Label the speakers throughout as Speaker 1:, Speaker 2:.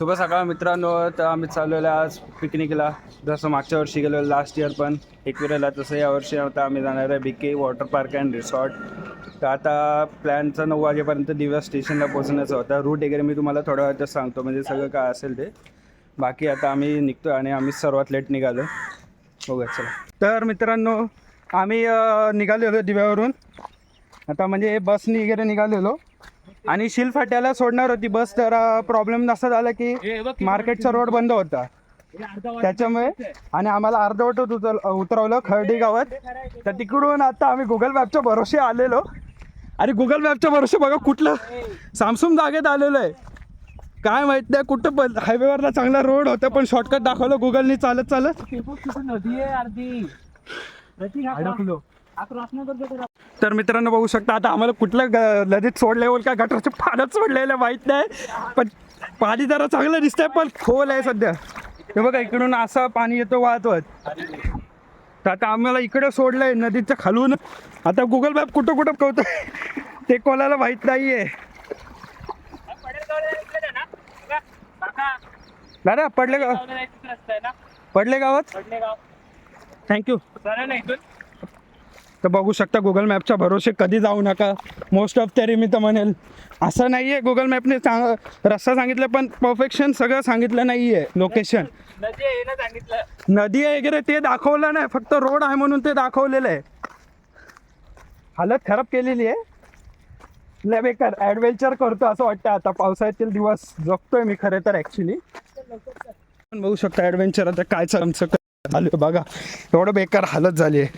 Speaker 1: शुभ सकाळ मित्रांनो. तर आम्ही चाललेलो आहे आज पिकनिकला. जसं मागच्या वर्षी गेलो लास्ट इयर पण एकविराला तसं यावर्षी आता आम्ही जाणार आहे बिके वॉटर पार्क अँड रिसॉर्ट तर आता प्लॅनचा नऊ वाजेपर्यंत दिवस स्टेशनला पोहोचण्याचा होता. रूट वगैरे मी तुम्हाला थोड्या वेळात सांगतो. म्हणजे सगळं काय असेल ते. बाकी आता आम्ही निघतो आणि आम्ही सर्वात लेट निघालो. बघूया चला. तर मित्रांनो आम्ही निघालेलो दिव्यावरून. आता म्हणजे बसनी वगैरे निघालेलो. आणि शिलफाट्याला सोडणार होती. बस तर प्रॉब्लेम असा झाला की मार्केटचा रोड बंद होता. त्याच्यामुळे आणि आम्हाला अर्धवट उतर उतरवलं खर्डी गावात. तर तिकडून आता आम्ही गुगल मॅपच्या भरोसे आलेलो. आणि गुगल मॅपच्या भरोसे बघा कुठलं? सामसूम जागेत आलेलो आहे. काय माहीत नाही कुठं पण हायवेवरला चांगला रोड होता पण शॉर्टकट दाखवलं गुगलनी चालत चालत.
Speaker 2: नदी आहे अर्धी. अडकलो
Speaker 1: तर मित्रांनो बघू शकता आता आम्हाला कुठल्या ग- नदीत सोडले का? गटारचे पाण्यात सोडलेलं माहीत नाही. पण पाणी जरा चांगलं दिसतंय पण खोल आहे सध्या. हे बघा इकडून असं पाणी येतो वाहत वाहत तर आता आम्हाला इकडे सोडलंय नदीच्या खालून. आता गुगल मॅप कुठं कुठं कळतोय ते कोणाला माहीत नाहीये. दादा पडले गाव पडले गावात? थँक्यू तर बघू शकता गुगल मॅपच्या भरोसे कधी जाऊ नका. मोस्ट ऑफ तरी मी तर म्हणेल असं नाही आहे गुगल मॅपने चांग रस्ता सांगितलं पण परफेक्शन सगळं सांगितलं नाही आहे लोकेशन
Speaker 2: नदी आहे ना सांगितलं.
Speaker 1: नदी आहे वगैरे ते दाखवलं नाही फक्त रोड आहे म्हणून ते दाखवलेलं आहे. हालत खराब केलेली आहे. लय बेकार ॲडव्हेंचर करतो असं वाटतं आता पावसाळ्यातील दिवस जगतोय मी खरे तर ॲक्च्युली पण बघू शकता ॲडव्हेंचर आता काय आमचं आलं बघा. एवढं बेकार हालत झाली आहे.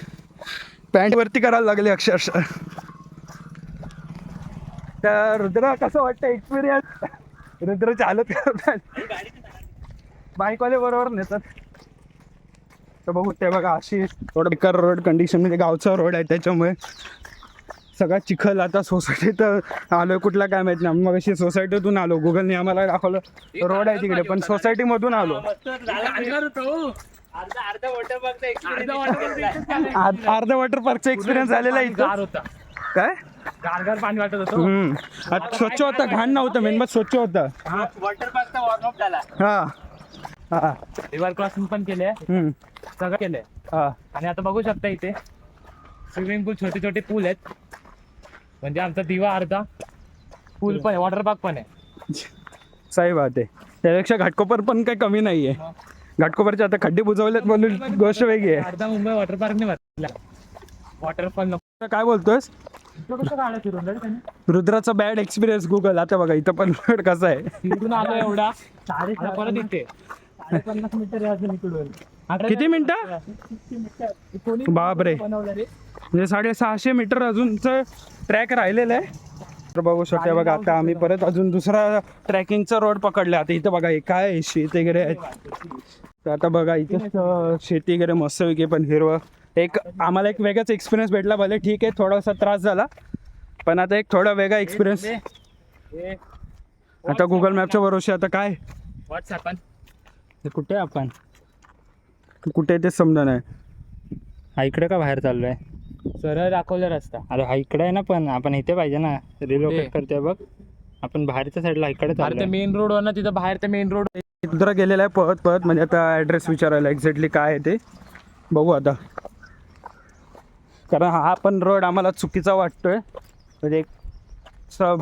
Speaker 1: पॅन्ट वरती करायला लागले अक्षरशः. तर रुद्र कसं वाटतं एक्सपिरियन्स रुद्र चालत करतात बाईकवाले बरोबर नेतात. तर बघू ते बघा अशी थोडं बेकार रोड कंडिशन म्हणजे गावचा रोड आहे त्याच्यामुळे सगळा चिखल आता सोसायटीत आलोय कुठला काय माहीत नाही. मग अशी सोसायटीतून आलो. गुगलने आम्हाला दाखवलं रोड आहे तिकडे पण सोसायटीमधून आलो.
Speaker 2: अर्धा अर्धा वॉटर पार्क
Speaker 1: आर- अर्धा वॉटर पार्कचा एक्सपिरियन्स झालेला आहे. इथं
Speaker 2: होता.
Speaker 1: काय?
Speaker 2: गारगार पाणी वाटत होतं.
Speaker 1: स्वच्छ होता घाण नव्हतं मेन स्वच्छ होता.
Speaker 2: वॉटर पार्कचा वॉर्मअप झाला.
Speaker 1: हा.
Speaker 2: रिव्हर क्रॉसिंग पण केले. सगळं केलंय.
Speaker 1: हा.
Speaker 2: आणि आता बघू शकता इथे स्विमिंग पूल छोटे छोटे पूल आहेत. म्हणजे आमचा दिवा अर्धा पूल पण आहे वॉटर पार्क पण आहे.
Speaker 1: सही बात आहे त्यापेक्षा घाटकोपर पण काही कमी नाही आहे घाटकोपरचे आता खड्डे बुजवलेत म्हणून गोष्ट वेगळी आहे.
Speaker 2: अर्धा मुंबई वॉटर पार्कने भरला वॉटरफॉल नको.
Speaker 1: आता काय
Speaker 2: त्यांनी?
Speaker 1: रुद्राचा बॅड एक्सपिरियन्स गुगल आता बघा इथं पण रोड कसा आहे.
Speaker 2: तिकडून आलो एवढा. आता परत इथे. पन्नास मीटर अजून इकडून. आता
Speaker 1: किती मिनिटं?
Speaker 2: कोणी
Speaker 1: बापरे.
Speaker 2: बनवलं रे?
Speaker 1: म्हणजे साडेसहाशे मीटर अजूनचं ट्रॅक राहिलेलं आहे. तर बघू शकता बघा आता आम्ही परत अजून दुसरा ट्रॅकिंगचा रोड पकडला. आता इथं बघा हे काय शेत वगैरे आहेत. तर आता बघा इथे शेती वगैरे मस्त वगैरे पण हिरवं. एक आम्हाला एक वेगळाच एक्सपिरियन्स भेटला. भले ठीक आहे थोडासा त्रास झाला. पण आता एक थोडा वेगळा एक्सपिरियन्स आता गुगल मॅपच्या भरोसे आता काय? कुठे आपण? कुठे ते समजा नाही.
Speaker 3: हा इकडे का बाहेर चाललोय?
Speaker 2: सरळ दाखवलं रस्ता.
Speaker 3: अरे हा इकडे आहे ना पण आपण इथे पाहिजे ना? रिलोकेट करतोय बघ. आपण बाहेरच्या साईडला इकडे
Speaker 2: अरे ते मेन रोड वर ना तिथं बाहेर ते मेन रोड
Speaker 1: दुसरा गेलेला आहे पळत पळत म्हणजे आता ॲड्रेस विचारायला एक्झॅक्टली काय आहे ते बघू आता. कारण हा पण रोड आम्हाला चुकीचा वाटतोय. म्हणजे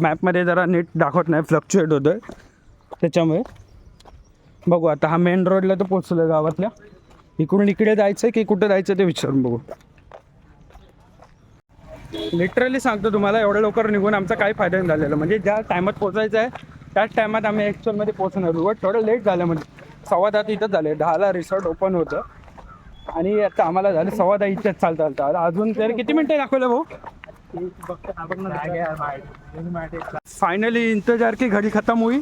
Speaker 1: मॅपमध्ये जरा नीट दाखवत नाही फ्लक्च्युएट होतोय. त्याच्यामुळे बघू आता हा मेन रोडला तर पोचलो गावातल्या. इकडून इकडे जायचं की कुठे जायचं ते विचारून बघू. लिटरली सांगतो तुम्हाला एवढ्या लवकर निघून आमचा काही फायदा नाही झालेला. म्हणजे ज्या टायमात पोचायचं आहे त्याच टायमात आम्ही ॲक्च्युअलमध्ये पोहोचणार. बट थोडं लेट झालं म्हणजे. सव्वा दहा इथंच झाले. दहाला रिसॉर्ट ओपन होतं. आणि आता आम्हाला झालं सव्वा दहा इथेच चालता चालतं. अजून तर किती मिनटं दाखवलं भाऊ? फाइनली इंतजार की घडी खत्म हुई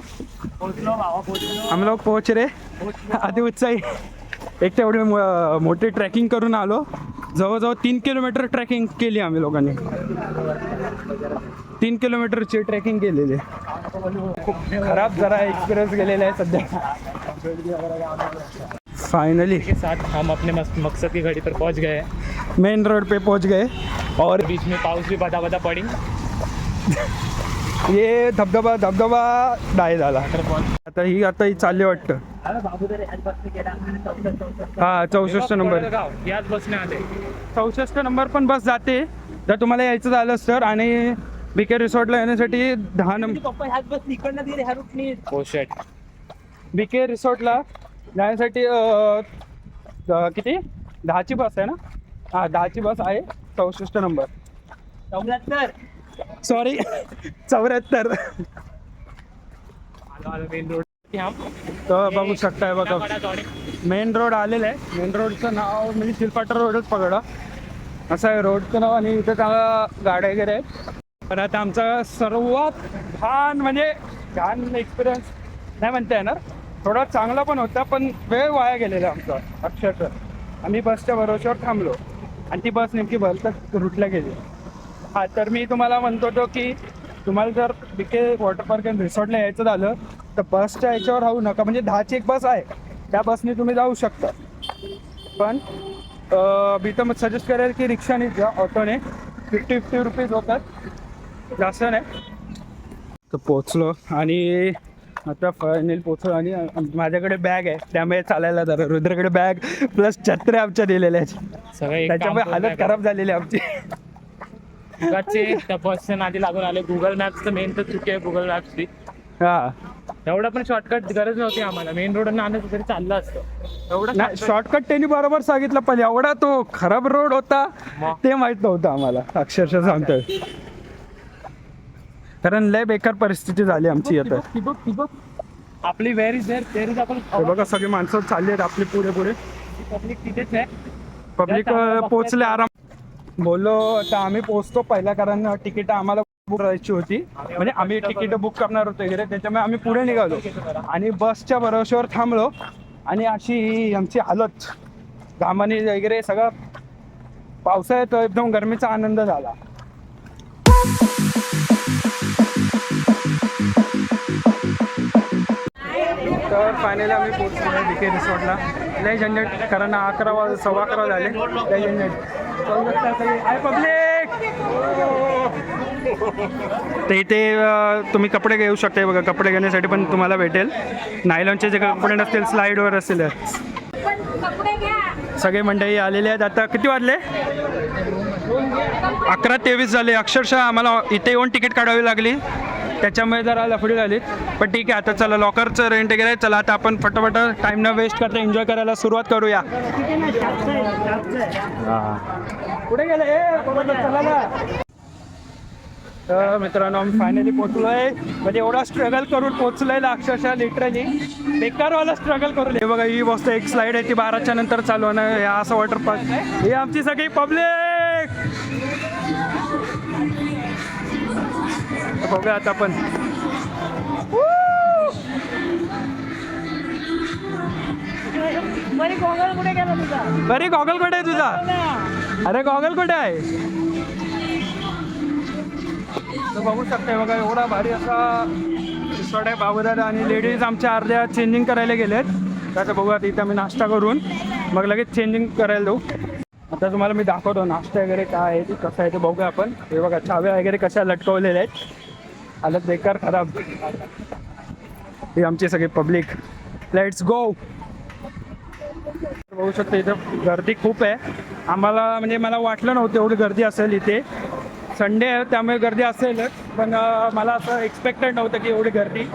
Speaker 2: आम्हाला पोहोच रे.
Speaker 1: हम लोग पहुंच रहे आधी उत्साही. एक तेवढी मोठी ट्रॅकिंग करून आलो. जवळजवळ तीन किलोमीटर ट्रॅकिंग केली आम्ही लोकांनी. तीन किलोमीटरची ट्रेकिंग केलेली. खूप खराब जरा एक्सपिरियन्स गेलेला आहे सध्या. फाइनली
Speaker 2: के साथ हम अपने मकसद की घड़ी पर पहुँच गए.
Speaker 1: मेन रोड पे पहुँच गए. और
Speaker 2: बीच में पाउस भी बदा बदा पड़ी.
Speaker 1: हे धबधबा धबधबा डाय झाला. आता ही आता ही चालली वाटतं. हा चौसष्ट नंबर.
Speaker 2: याच बसने आले
Speaker 1: चौसष्ट नंबर पण बस जाते. जर तुम्हाला यायचं झालं तर आणि बीके रिसॉर्टला येण्यासाठी दहा नंबर
Speaker 2: हो शेट
Speaker 1: बीके रिसॉर्टला जाण्यासाठी किती? दहाची बस आहे ना? हा दहाची बस आहे चौसष्ट नंबर. सॉरी चौऱ्याहत्तर.
Speaker 2: मेन रोड
Speaker 1: तर बघू शकताय बघा. मेन रोड आलेला आहे. मेन रोडचं नाव म्हणजे शिलपाटा रोडच पकडा. असं आहे रोडचं नाव आणि इथं चांगला गाड्या वगैरे आहेत. पण आता आमचा सर्वात छान म्हणजे छान एक्सपिरियन्स नाही म्हणता येणार. थोडा चांगला पण होता पण वेळ वाया गेलेला आमचा. अक्षरशः. आम्ही बसच्या भरोश्यावर थांबलो. आणि ती बस नेमकी भलतच रुटला गेली. हा तर मी तुम्हाला म्हणतो होतो की तुम्हाला जर बिके वॉटर पार्क अँड रिसॉर्टला यायचं झालं तर बसच्या याच्यावर राहू नका. म्हणजे दहाची एक बस आहे. त्या बसने तुम्ही जाऊ शकता. पण मी तर सजेस्ट करेल की रिक्षाने जा ऑटोने फिफ्टी फिफ्टी रुपीज होतात. जास्त नाही. तर पोचलो आणि आता फायनल पोचलो आणि माझ्याकडे बॅग आहे. त्यामुळे चालायला जरा रुद्रकडे बॅग प्लस छत्र्या आमच्या दिलेल्या आहेत. त्याच्यामुळे हालत खराब झालेली आहे आमची.
Speaker 2: चे त्या बसच्या नादी लागून आले. गुगल मॅप्सचं मेन तर चुकी आहे गुगल मॅप्सची
Speaker 1: हा.
Speaker 2: एवढं पण शॉर्टकट गरज नव्हती आम्हाला. मेन रोड आणायचं तरी चाललं असतं. एवढं
Speaker 1: शॉर्टकट त्यांनी बरोबर सांगितलं पण एवढा तो खराब रोड होता? ते माहीत नव्हतं आम्हाला. अक्षरशः सांगतोय. कारण लय बेकार परिस्थिती झाली आमची आता
Speaker 2: आपली where is there there is आपण
Speaker 1: बघा सगळी माणसं चालली आहेत आपली पुढे पुढे.
Speaker 2: पब्लिक तिथेच आहे.
Speaker 1: पब्लिक पोचले आराम बोललो तर आम्ही पोहोचतो. पहिल्या कारण तिकीट आम्हाला बुक करायची होती. म्हणजे आम्ही तिकीट बुक करणार होतो वगैरे त्याच्यामुळे आम्ही पुढे निघालो. आणि बसच्या भरोश्यावर थांबलो. आणि अशी आमची हालत घामाने वगैरे सगळं पावसाळ्यात एकदम गरमीचा आनंद झाला. तर फायनली आम्ही पोहोचलो डी के रिसॉर्टला लय झंझट कारण अकरा वाज सव्वा अकरा झाले. लय झंझट. तर इथे तुम्ही कपडे घेऊ शकता बघा. कपडे घेण्यासाठी पण तुम्हाला भेटेल. नायलॉनचे जे कपडे नसतील स्लाईडवर असतील सगळे मंडळी आलेले आहेत. आता किती वाजले? अकरा तेवीस झाले. अक्षरशः आम्हाला इथे येऊन तिकीट काढावी लागली. त्याच्यामुळे जरा लफडी झाली पण ठीक आहे आता चला लॉकरचं रेंट वगैरे चला आता आपण फटाफट टाइम न वेस्ट करता एन्जॉय करायला सुरुवात करूया. कुठे गेले? तर मित्रांनो आम्ही फायनली पोहोचलोय. म्हणजे एवढा स्ट्रगल करून पोचलोय ना अक्षरशः लिटरली बेकारवाला स्ट्रगल करून. हे बघा ही वस्तू एक स्लाइड आहे ती बाराच्या नंतर चालू आहे. असं वॉटर पार्क ही आमची सगळी पब्लिक बघूया आता आपण.
Speaker 4: बरी गोगल कुठे
Speaker 1: आहे तुझा? अरे गॉगल कुठे आहे? बघू शकताय बघा एवढा भारी असा रिसॉर्ट आहे बाबूदादा आणि लेडीज आमच्या अर्ध्या चेंजिंग करायला गेलेत. तर आता बघू आता इथं आम्ही नाश्ता करून. मग लगेच चेंजिंग करायला जाऊ. आता तुम्हाला मी दाखवतो नाश्ता वगैरे काय आहे ते कसं आहे ते बघूया आपण. हे बघा चाव्या वगैरे कशा लटकवलेल्या आहेत. आलं बेकार खराब. ही आमची सगळी पब्लिक. लेट्स गो बघू शकते इथं गर्दी खूप आहे. आम्हाला म्हणजे मला वाटलं नव्हतं एवढी गर्दी असेल इथे. संडे आहे त्यामुळे गर्दी असेलच पण मला असं एक्सपेक्टेड नव्हतं की एवढी गर्दी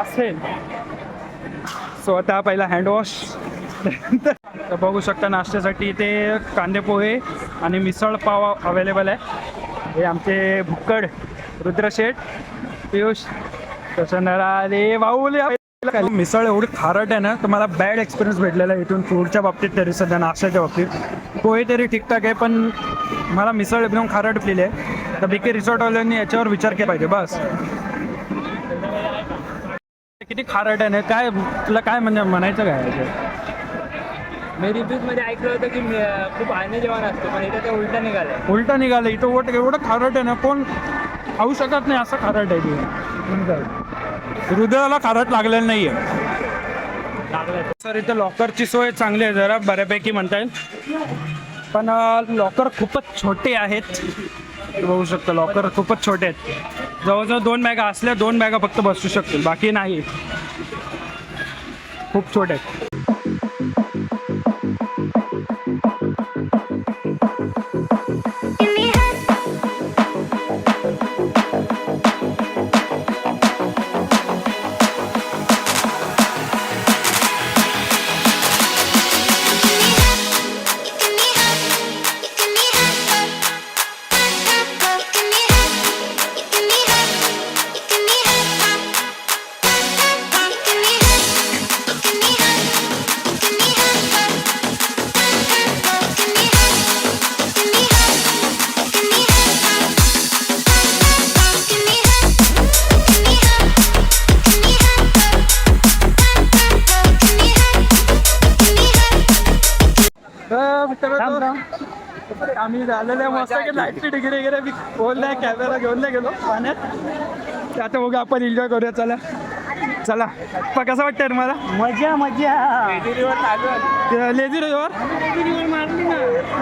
Speaker 1: असेल. सो आता पहिला हँडवॉश तर बघू शकता नाश्त्यासाठी इथे कांदे पोहे आणि मिसळ पाव अवेलेबल आहे. हे आमचे भुक्कड रुद्रशेठ पियुष तसं नराले वाऊले मिसळ एवढी खारट आहे ना तर मला बॅड एक्सपिरियन्स भेटलेला आहे इथून फूडच्या बाबतीत तरी सध्या नाश्त्याच्या बाबतीत. पोहे तरी ठीकठाक आहे पण मला मिसळ एकदम खारट पिली आहे. तर बीके रिसॉर्टवाल्यांनी याच्यावर विचार केला पाहिजे बस. किती खारट आहे ना काय तुला काय म्हणजे म्हणायचं काय ते?
Speaker 2: मी रिव्ह्यूजमध्ये ऐकलं होतं की मी- खूप आळणी जेवण असतं पण इथं ते उलट निघालंय.
Speaker 1: उलटा निघालं इथं ओट एवढं खारट आहे ना कोण खाऊ शकत नाही असं खारट आहे ते. हृदयाला खारट लागलेलं नाहीये.
Speaker 2: लागलं
Speaker 1: सर इथं लॉकरची सोय चांगली आहे जरा बऱ्यापैकी म्हणता येईल. पण लॉकर खूपच छोटे आहेत. बघू शकता लॉकर खूपच छोटे आहेत. जवळजवळ दोन बॅगा असल्या दोन बॅगा फक्त बसू शकतील बाकी नाही. खूप छोटे आहेत. लाईटची डिग्री वगैरे मी बोललाय कॅमेरा घेऊन नाही गेलो. पाण्यात. ते आता बघू आपण एन्जॉय करूया. चला. चला. पण कसं वाटतंय रे मला
Speaker 2: मजा मजा.
Speaker 1: लेझी रिव्हर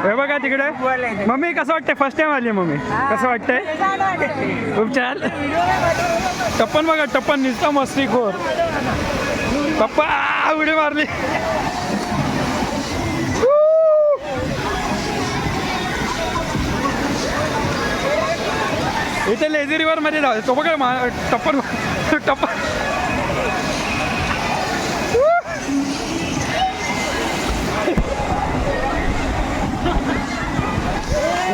Speaker 1: हे बघा तिकडे. मम्मी कसं वाटतंय? फर्स्ट टाइम आली मम्मी. कसं वाटतंय? खूप छान टप्पन बघा टप्पन. नुसता मस्ती खोर. पप्पा उडी मारली. इथे लेझी रिव्हरमध्ये जाऊ तो बघा मा- टप्पर टप्पर.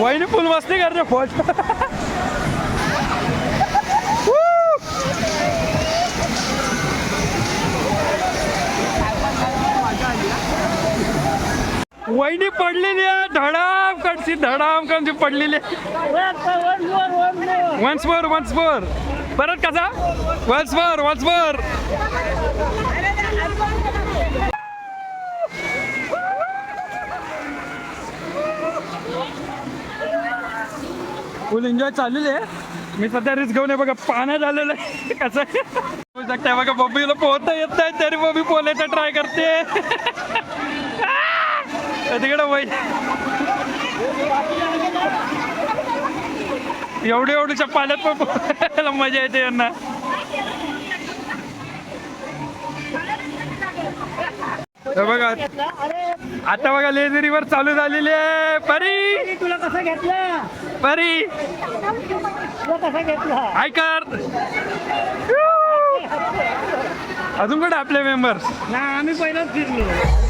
Speaker 1: वहिनी पूल मस्ती करते फौज वहिनी पडलेली आहे धडाम कडची धडाम कडची पडलेली वन्स मोर वन्स मोर परत कसा? Once more once more full enjoy चाललेली आहे. मी सध्या रिस्क घेऊन बघा पाण्यात आलेलं आहे. कसं? बघू शकताय बघा बॉबीला पोहता येत नाही तरी बॉबी पोहण्याचा ट्राय करते. तिकडे वय एवढे एवढ्याच्या पाण्यात पण पोहायला मजा येते यांना. बघा. आता बघा लेझरीवर चालू झालेली आहे. परी.
Speaker 2: तुला कसं घेतलं?
Speaker 1: परी.
Speaker 2: तुला कसं घेतलं?
Speaker 1: ऐकर अजून कुठे आपले मेंबर्स
Speaker 2: ना आम्ही पहिलाच फिरलो.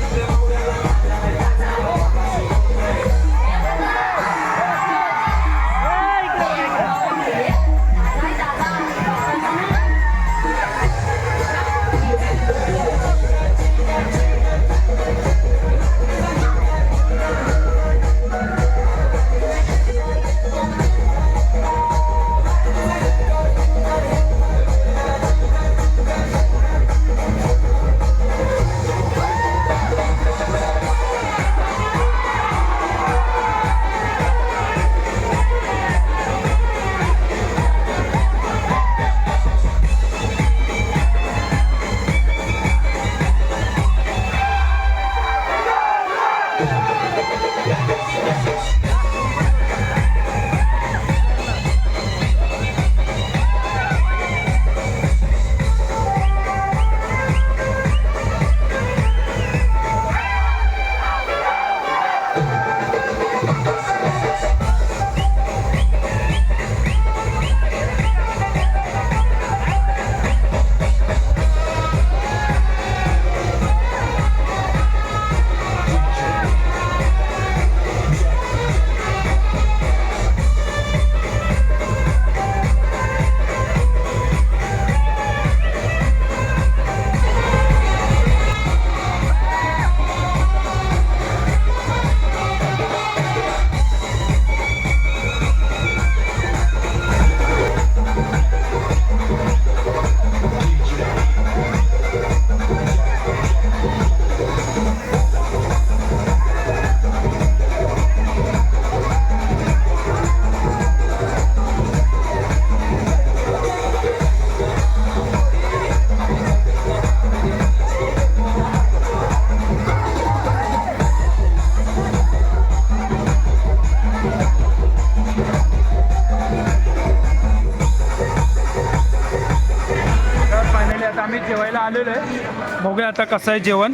Speaker 1: आता कसं आहे जेवण?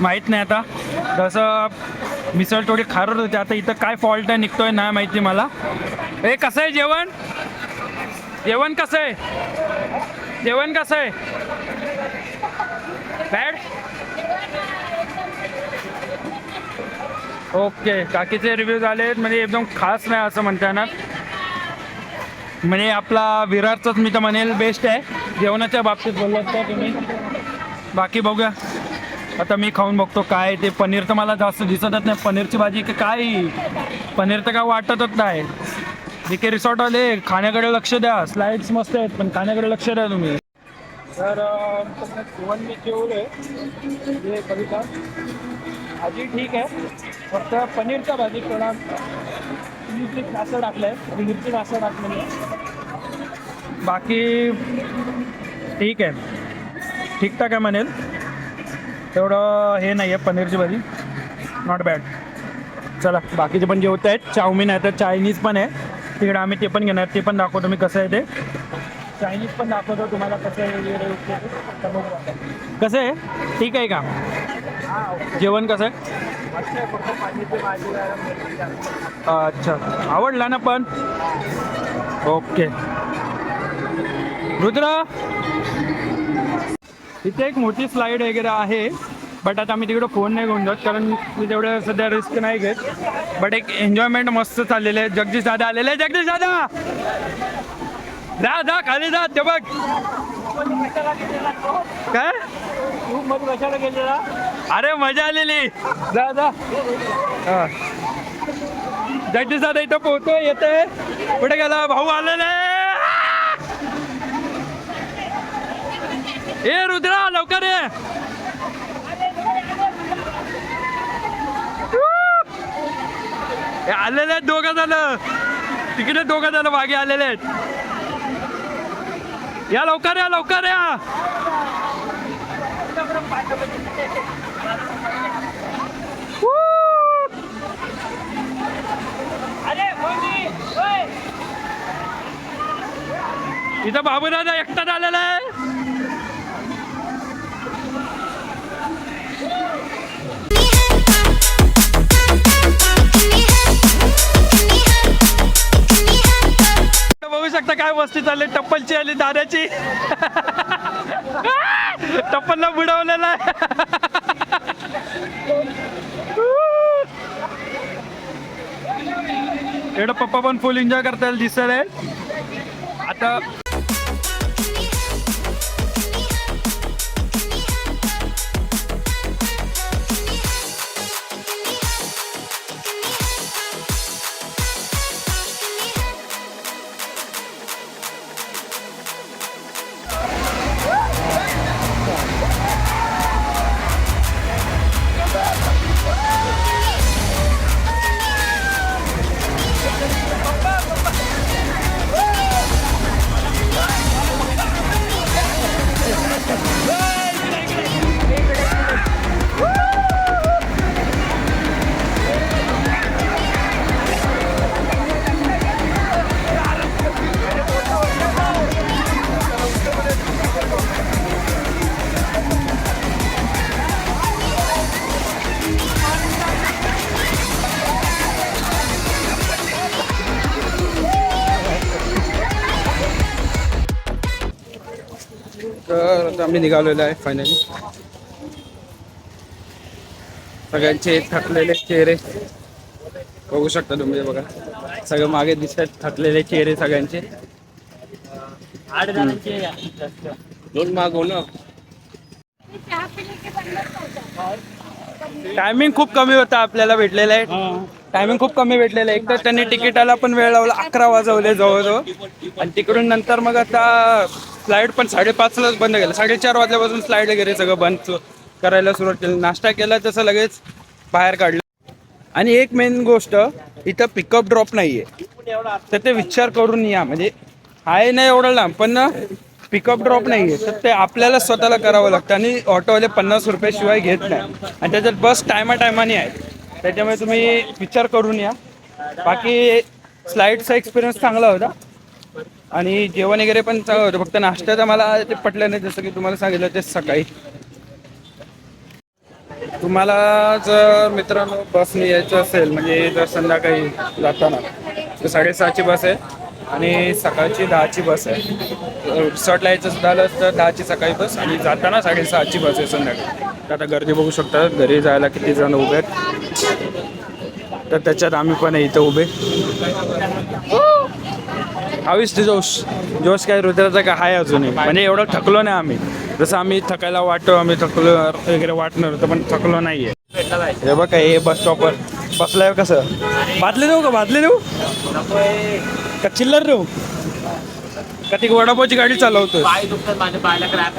Speaker 1: माहीत नाही आता. जसं मिसळ थोडी खारट होती आता इथं काय फॉल्ट आहे निघतोय नाही माहिती मला. ए कसं आहे जेवण? जेवण कसं आहे? जेवण कसं आहे? बॅड ओके काकीचे रिव्ह्यू झाले म्हणजे एकदम खास नाही असं म्हणता येणार. म्हणजे आपला विरारचाच मी तर म्हणेल बेस्ट आहे. जेवणाच्या बाबतीत बोललात का तुम्ही? बाकी बघूया. आता मी खाऊन बघतो काय ते. पनीर तर मला जास्त दिसतच नाही. पनीरची भाजी की काय? पनीर तर काय वाटतच नाही. जे के रिसॉर्टवाले खाण्याकडे लक्ष द्या. स्लाइड्स मस्त आहेत पण खाण्याकडे लक्ष द्या तुम्ही. तर जेवण मी जेवलोय हे कविता. भाजी ठीक आहे. फक्त पनीरचा भाजी थोडा मिरची जास्त टाकलं आहे मिरची जास्त टाकलेली आहे. बाकी ठीक आहे. ठीकठाक आहे म्हणेल. तेवढं हे नाही आहे पनीरची भाजी. नॉट बॅड चला बाकीचे पण जेवत आहेत. चाऊमिन आहे तर चायनीज पण आहे. तिकडे आम्ही ते पण घेणार ते पण दाखवतो मी कसं आहे ते. चायनीज पण दाखवतो तुम्हाला कसं आहे कसं आहे? ठीक आहे का? जेवण कसं आहे? अच्छा. आवडला ना पण? ओके. रुद्र? इथे एक मोठी स्लाईड वगैरे आहे बट आता मी तिकडे फोन नाही घेऊन जात कारण मी तेवढं सध्या रिस्क नाही घेत. बट एक एन्जॉयमेंट मस्त चाललेलं आहे. जगदीश दादा आलेले आहे जगदीश दादा! जा जा खाली जा ते बघ. काय? अरे मजा आलेली. जा जा. हा. जगदीश दादा इथं पोहतो येते कुठे गेला? भाऊ आलेले. ए रुद्रा लवकर ये. आलेले आहेत दोघं झालं तिकडे दोघं झालं मागे आलेले आहेत. या लवकर या लवकर या. इथं बाबूदादा एकटाच आलेला आहे. शकता काय वस्ती चालली? टप्पलची आली दादाची टप्पलला बुडवलेला एवढं पप्पा पण फुल एन्जॉय करतायला दिसत आहे आता आता आम्ही निघालेलो आहे फायनली सगळ्यांचे थकलेले चेहरे. बघू शकता तुम्ही बघा. सगळं मागे दिसतात थकलेले चेहरे सगळ्यांचे. दोन मागव ना. टायमिंग खूप कमी होता आपल्याला भेटलेला आहे. टायमिंग खूप कमी भेटलेलं आहे. एक तर त्यांनी तिकिटाला पण वेळ लावला अकरा वाजवले जवळजवळ. आणि तिकडून नंतर मग आता फ्लाईट पण साडेपाचलाच बंद केलं. साडेचार वाजल्यापासून फ्लाईट वगैरे सगळं बंद करायला सुरुवात केली. नाश्ता केला तसं लगेच बाहेर काढलं. आणि एक मेन गोष्ट इथं पिकअप ड्रॉप नाही आहे तर ते विचार करून या. म्हणजे आहे नाही एवढं लांब पण पिकअप ड्रॉप नाही आहे तर ते आपल्याला स्वतःला करावं लागतं. आणि ऑटोवाले पन्नास रुपयाशिवाय घेत नाही. आणि त्याच्यात बस टायमा टायमाने आहे. त्याच्यामुळे तुम्ही विचार करून या. बाकी स्लाईडचा एक्सपिरियन्स चांगला होता. आणि जेवण वगैरे पण चांगलं होतं फक्त नाश्त्याचं मला ते पटलं नाही जसं की तुम्हाला सांगितलं ते सकाळी. तुम्हाला जर मित्रांनो बसने यायचं असेल म्हणजे जर संध्याकाळी जाताना तर साडेसहाची बस आहे आणि सकाळची दहाची बस आहे. रिसॉर्टला यायचं झालं तर दहाची सकाळी बस आणि जाताना साडेसहाची बस आहे संध्याकाळी. तर आता गर्दी बघू शकता घरी जायला किती जण उभे आहेत. तर त्याच्यात आम्ही पण आहे इथं उभे. हवीस ते जोश जोश काय रुद्राचा काय आहे अजूनही. म्हणजे एवढं थकलो नाही आम्ही. जसं आम्ही थकायला वाटतो आम्ही थकलो वगैरे वाटणार होतं पण थकलो नाहीये. हे बघ हे बस स्टॉपवर बसलाय कसं? बादले देऊ का? बादले देऊ का चिल्लर देऊ का ती वडापावची गाडी चालवतोय?
Speaker 2: पाय दुखतात माझ्या पायाला क्रॅप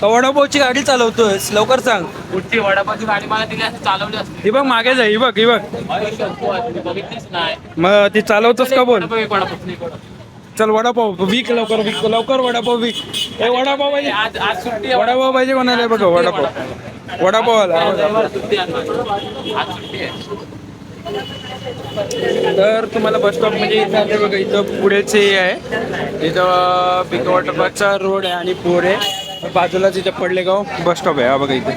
Speaker 1: का वडापावची गाडी चालवतोय लवकर सांग.
Speaker 2: पुढची वडापावची गाडी मला दिली असं चालवली असते.
Speaker 1: ही बघ मागे जा ही बघ ही बघ.
Speaker 2: बघितलीच नाही.
Speaker 1: मग ती चालवतोस का बोल?
Speaker 2: वडापाव एक वडापाव नाही वडापाव.
Speaker 1: चल वडापाव वीक लवकर वीक लवकर वडापाव वीक. ए वडापाव पाहिजे
Speaker 2: आज आज सुट्टी आहे.
Speaker 1: वडापाव पाहिजे कोणाला बघा वडापाव. वडापाव. आला.
Speaker 2: वडापाव सुट्टी आहे आज. आज सुट्टी आहे.
Speaker 1: तर तुम्हाला बस स्टॉप म्हणजे इथं आता बघा इथं पुढेच हे आहे. इथं बिग वॉटर पार्कचा रोड आहे आणि पोर आहे बाजूलाच इथं पडलेगाव बस स्टॉप आहे. हा बघा इथे.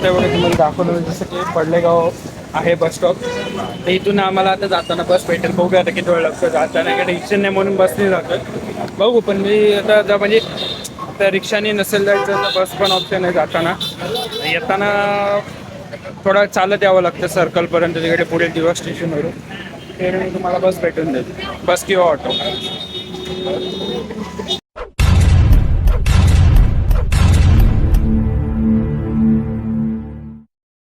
Speaker 1: ते बघा तुम्हाला दाखवलं जसं की पडलेगाव आहे बस स्टॉप. तर इथून आम्हाला आता जाताना बस भेटेल. बघूया आता किती वेळ लागतो जाताना. काही टेन्शन नाही म्हणून बसने जातात बघू पण मी आता जर म्हणजे त्या रिक्षाने नसेल जायचं तर बस पण ऑप्शन आहे जाताना. येताना थोडं चालत यावं लागतं सर्कलपर्यंत तिकडे पुढे दिवस स्टेशनवरून ते तुम्हाला बस भेटून देईल. बस किंवा ऑटो